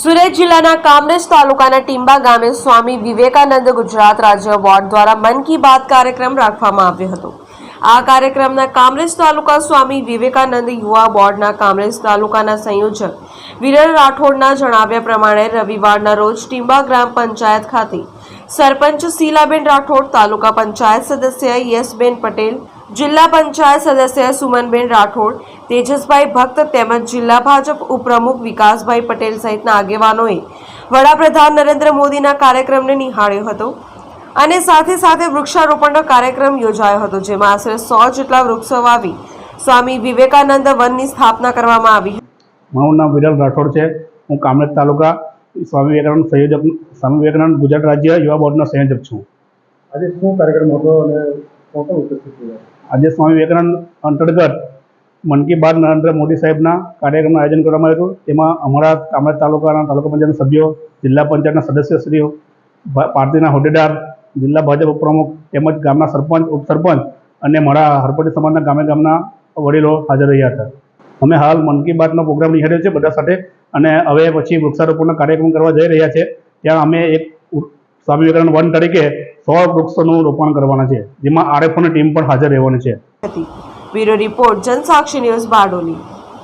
સુરત જિલ્લાના કામરેજ તાલુકાના ટીંબા ગામે સ્વામી વિવેકાનંદ ગુજરાત રાજ્ય બોર્ડ દ્વારા મન કી બાત કાર્યક્રમ રાખવામાં આવ્યો હતો. આ કાર્યક્રમના કામરેજ તાલુકા સ્વામી વિવેકાનંદ યુવા બોર્ડના કામરેજ તાલુકાના સંયોજક વિરલ રાઠોડના જણાવ્યા પ્રમાણે રવિવારના રોજ ટીંબા ગ્રામ પંચાયત ખાતે સરપંચ શીલાબેન રાઠોડ, તાલુકા પંચાયત સદસ્ય યશબેન પટેલ જિલ્લા પંચાયત સદસ્ય સુમનબેન રાઠોડ તેજસભાઈ ભક્ત તેમજ જિલ્લા ભાજપ ઉપપ્રમુખ વિકાસભાઈ પટેલ સહિતના આગેવાનોએ વડાપ્રધાન નરેન્દ્ર મોદીના કાર્યક્રમને નિહાળ્યો હતો અને સાથે સાથે વૃક્ષારોપણનો કાર્યક્રમ યોજાયો હતો જેમાં આશરે સો જેટલા વૃક્ષો વાવી સ્વામી વિવેકાનંદ વનની સ્થાપના કરવામાં આવી મારું નામ વિરલ રાઠોડ છે. હું કામરેજ તાલુકા સ્વામી વિવેકાનંદ સંયોજક સ્વામી વિવેકાનંદ ગુજરાત રાજ્ય યુવા બોર્ડનો સંયોજક છું. આજે શું કાર્યક્રમ હતો અને આજે સ્વામી વિવેકાનંદ અંતર્ગત મન કી બાત નરેન્દ્ર મોદી સાહેબના કાર્યક્રમનું આયોજન કરવામાં આવ્યું તેમાં અમારા કામરેજ તાલુકાના તાલુકા પંચાયતના સભ્યો, જિલ્લા પંચાયતના સદસ્યશ્રીઓ પાર્ટીના હોદ્દેદાર, જિલ્લા ભાજપ પ્રમુખ તેમજ ગામના સરપંચ, ઉપસરપંચ અને મારા હરપટી સમાજના ગામે ગામના વડીલો હાજર રહ્યા હતા. અમે હાલ મન કી બાતનો પ્રોગ્રામ નિહાળ્યો છે બધા સાથે અને હવે પછી વૃક્ષારોપણનો કાર્યક્રમ કરવા જઈ રહ્યા છે. ત્યાં અમે એક સ્વામી વન તરીકે સો વૃક્ષોનું રોપણ કરવાના છે. જેમાં આરએફઓની ટીમ પણ હાજર રહેવાની છે. Bureau report Jansakshi news Bardoli.